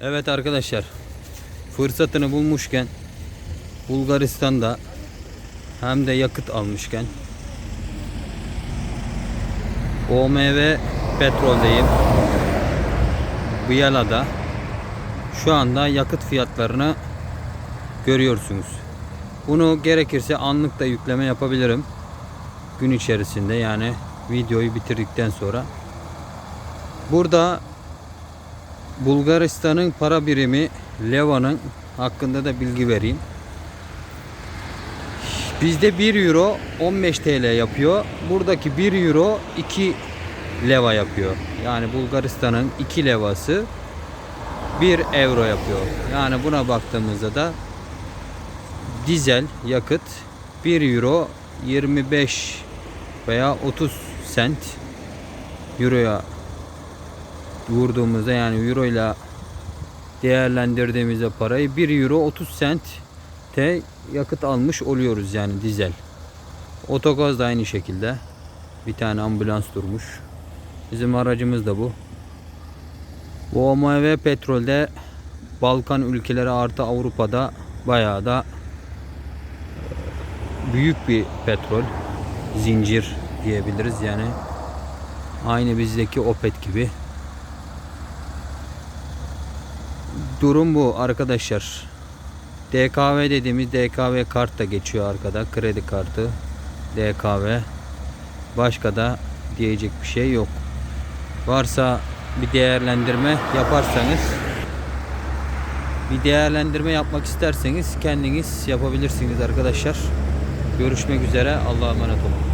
Evet arkadaşlar. Fırsatını bulmuşken Bulgaristan'da hem de yakıt almışken OMV petroldeyim. Biala'da şu anda yakıt fiyatlarını görüyorsunuz. Bunu gerekirse anlık da yükleme yapabilirim. Gün içerisinde yani videoyu bitirdikten sonra. Burada Bulgaristan'ın para birimi Leva'nın hakkında da bilgi vereyim. Bizde 1 euro 15 TL yapıyor. Buradaki 1 euro 2 leva yapıyor. Yani Bulgaristan'ın 2 levası 1 euro yapıyor. Yani buna baktığımızda da dizel yakıt 1 euro 25 veya 30 sent euroya vurduğumuzda yani euro ile değerlendirdiğimizde parayı 1 euro 30 sent te yakıt almış oluyoruz yani dizel. Otogaz da aynı şekilde. Bir tane ambulans durmuş. Bizim aracımız da bu. Bu OMV petrolde Balkan ülkeleri artı Avrupa'da bayağı da e, büyük bir petrol zincir diyebiliriz yani. Aynı bizdeki Opet gibi. Durum bu arkadaşlar. DKV dediğimiz DKV kart da geçiyor arkada. Kredi kartı. DKV. Başka da diyecek bir şey yok. Varsa bir değerlendirme yaparsanız bir değerlendirme yapmak isterseniz kendiniz yapabilirsiniz arkadaşlar. Görüşmek üzere. Allah'a emanet olun.